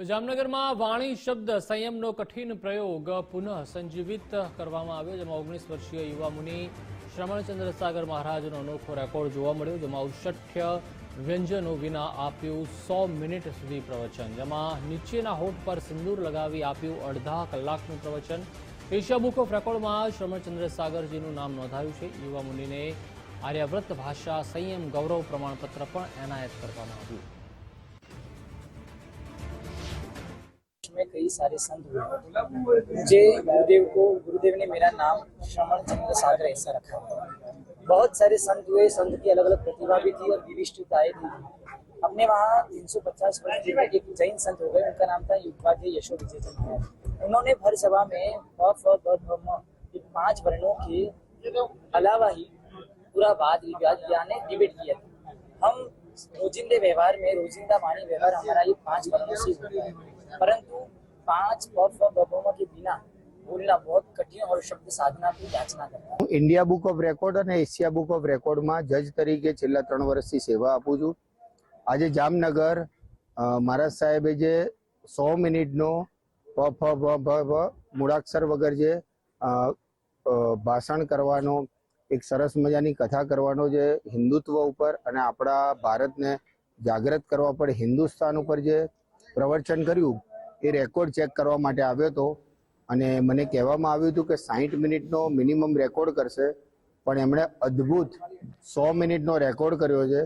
તો જામનગરમાં વાણી શબ્દ સંયમનો કઠિન પ્રયોગ પુનઃ સંજીવિત કરવામાં આવ્યો, જેમાં ઓગણીસ વર્ષીય યુવા મુનિ શ્રમણચંદ્ર સાગર મહારાજનો અનોખો રેકોર્ડ જોવા મળ્યો, જેમાં ઔષઠ્ય વ્યંજનો વિના આપ્યું સો મિનિટ સુધી પ્રવચન, જેમાં નીચેના હોઠ પર સિંદૂર લગાવી આપ્યું અડધા કલાકનું પ્રવચન. એશિયા બુક ઓફ રેકોર્ડમાં શ્રમણચંદ્ર સાગરજીનું નામ નોંધાયું છે. યુવા મુનિને આર્યવ્રત ભાષા સંયમ ગૌરવ પ્રમાણપત્ર પણ એનાયત કરવામાં આવ્યું. में कई सारे संत हुए मुझे गुरुदेव को, गुरुदेव ने मेरा नाम श्रवण चंद्र सागर ऐसा रखा बहुत सारे संत हुए, संत की अलग अलग प्रतिभा भी थी और विशिष्टताएँ थी। अपने वहाँ 350 वर्ष के एक जैन संत हो गए, उनका नाम था युगपाध्याय यशो विजय उन्होंने भर सभा में भ पाँच वर्णों के अलावा ही पूरा वाद विवाद यानी डिबेट किया हम रोजिंदे व्यवहार में रोजिंदा वाणी व्यवहार हमारा ये पांच वर्णों से होता है परंतु पांच प फ ब भ म के बिना बोलना बहुत कठिन और शब्द साधना की याचना करता है હું ઇન્ડિયા બુક ઓફ રેકોર્ડ અને એશિયા બુક ઓફ રેકોર્ડમાં જજ તરીકે છેલ્લા ત્રણ વર્ષથી સેવા આપું છું આજે જામનગર અ, મહારાજ સાહેબે જે સો મિનિટનો પ ફ ભ ભ ભ મૂળાક્ષર વગર જે અ, અ, ભાષણ કરવાનો એક સરસ મજાની કથા કરવાનો જે હિન્દુત્વ ઉપર અને આપણા ભારતને જાગૃત કરવા પર હિન્દુસ્તાન ઉપર જે પ્રવચન કર્યું, એ રેકોર્ડ ચેક કરવા માટે આવ્યો હતો. અને મને કહેવામાં આવ્યું હતું કે સાહીઠ મિનિટનો મિનિમમ રેકોર્ડ કરશે. પણ એમણે અદ્ભુત સો મિનિટનો રેકોર્ડ કર્યો છે.